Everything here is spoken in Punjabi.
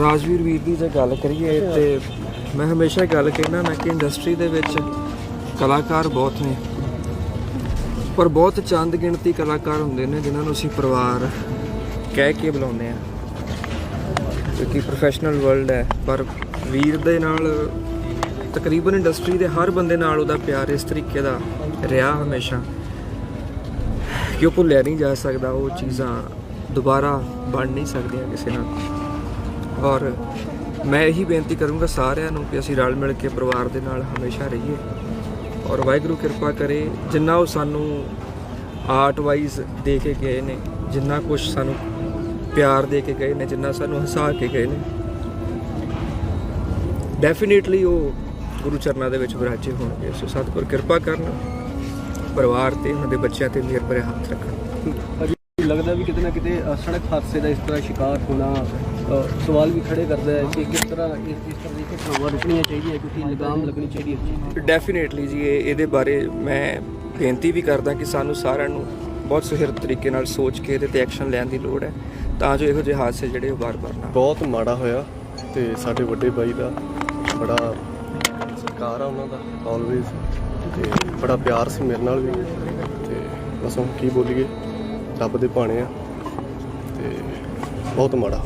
ਰਾਜਵੀਰ ਵੀਰ ਦੀ ਜੇ ਗੱਲ ਕਰੀਏ ਤੇ ਮੈਂ ਹਮੇਸ਼ਾ ਗੱਲ ਕਹਿਣਾ ਮੈਂ ਕਿ ਇੰਡਸਟਰੀ ਦੇ ਵਿੱਚ ਕਲਾਕਾਰ ਬਹੁਤ ਨੇ। ਪਰ ਬਹੁਤ ਚੰਦ ਗਿਣਤੀ ਕਲਾਕਾਰ ਹੁੰਦੇ ਨੇ ਜਿਨ੍ਹਾਂ ਨੂੰ ਅਸੀਂ ਪਰਿਵਾਰ ਕਹਿ ਕੇ ਬੁਲਾਉਂਦੇ ਆ ਕਿਉਂਕਿ ਪ੍ਰੋਫੈਸ਼ਨਲ ਵਰਲਡ ਹੈ, ਪਰ ਵੀਰ ਦੇ ਨਾਲ ਤਕਰੀਬਨ ਇੰਡਸਟਰੀ ਦੇ ਹਰ ਬੰਦੇ ਨਾਲ ਉਹਦਾ ਪਿਆਰ ਇਸ ਤਰੀਕੇ ਦਾ ਰਿਹਾ ਹਮੇਸ਼ਾ ਕਿ ਉਹ ਭੁੱਲਿਆ ਨਹੀਂ ਜਾ ਸਕਦਾ, ਉਹ ਚੀਜ਼ਾਂ ਦੁਬਾਰਾ ਬਣ ਨਹੀਂ ਸਕਦੀਆਂ ਕਿਸੇ ਨਾਲ। ਔਰ ਮੈਂ ਇਹੀ ਬੇਨਤੀ ਕਰੂੰਗਾ ਸਾਰਿਆਂ ਨੂੰ ਕਿ ਅਸੀਂ ਰਲ ਮਿਲ ਕੇ ਪਰਿਵਾਰ ਦੇ ਨਾਲ ਹਮੇਸ਼ਾ ਰਹੀਏ। ਔਰ ਵਾਹਿਗੁਰੂ ਕਿਰਪਾ ਕਰੇ ਜਿੰਨਾ ਉਹ ਸਾਨੂੰ ਆਰਟ ਵਾਈਜ਼ ਦੇ ਕੇ ਗਏ ਨੇ ਜਿੰਨਾ ਕੁਝ ਸਾਨੂੰ ਪਿਆਰ ਦੇ ਕੇ ਗਏ ਨੇ ਜਿੰਨਾ ਸਾਨੂੰ ਹਸਾ ਕੇ ਗਏ ਨੇ ਡੈਫੀਨਿਟਲੀ ਉਹ ਗੁਰੂ ਚਰਨਾਂ ਦੇ ਵਿੱਚ ਵਿਰਾਜੇ ਹੋਣਗੇ। ਸੋ ਸਤਿਗੁਰ ਕਿਰਪਾ ਕਰਨ ਪਰਿਵਾਰ ਤੇ ਉਹਨਾਂ ਦੇ ਬੱਚਿਆਂ ਤੇ ਮਿਹਰ ਭਰੇ ਹੱਥ ਰੱਖਣ। ਅਜੀ ਲੱਗਦਾ ਵੀ ਕਿਤੇ ਨਾ ਕਿਤੇ ਅ, ਸੜਕ ਹਾਦਸੇ ਦਾ ਇਸ ਤਰ੍ਹਾਂ ਸ਼ਿਕਾਰ ਹੋਣਾ ਅ, ਸਵਾਲ ਵੀ ਖੜੇ ਕਰਦਾ ਹੈ ਕਿ ਕਿਸ ਤਰ੍ਹਾਂ ਇਸ ਇਸ ਤਰ੍ਹਾਂ ਦੀ ਘਟਨਾਵਾਂ ਰੁਕਣੀਆਂ ਚਾਹੀਦੀਆਂ ਕਿਉਂਕਿ ਲਗਾਮ ਲੱਗਣੀ ਚਾਹੀਦੀ ਹੈ ਡੈਫੀਨੇਟਲੀ ਜੀ ਇਹ ਇਹਦੇ ਬਾਰੇ ਮੈਂ ਬੇਨਤੀ ਵੀ ਕਰਦਾ ਕਿ ਸਾਨੂੰ ਸਾਰਿਆਂ ਨੂੰ ਬਹੁਤ ਸੁਹਿਰਦ ਤਰੀਕੇ ਨਾਲ ਸੋਚ ਕੇ ਇਹਦੇ ਤੇ ਐਕਸ਼ਨ ਲੈਣ ਦੀ ਲੋੜ ਹੈ ਤਾਂ ਜੋ ਇਹੋ ਜਿਹੇ ਹਾਦਸੇ ਜਿਹੜੇ ਉਹ ਵਾਰ-ਵਾਰ ਨਾ। ਬਹੁਤ ਮਾੜਾ ਹੋਇਆ ਤੇ ਸਾਡੇ ਵੱਡੇ ਬਾਈ ਦਾ ਬੜਾ ਸਤਿਕਾਰ ਆ ਉਹਨਾਂ ਦਾ ਆਲਵੇਜ਼ ਤੇ ਬੜਾ ਪਿਆਰ ਸੀ ਮੇਰੇ ਨਾਲ ਵੀ। ਤੇ ਬਸ ਹੁਣ ਕੀ ਬੋਲੀਏ ਰੱਬ ਦੇ ਭਾਣੇ ਆ। ਤੇ ਬਹੁਤ ਮਾੜਾ ਹੋਇਆ।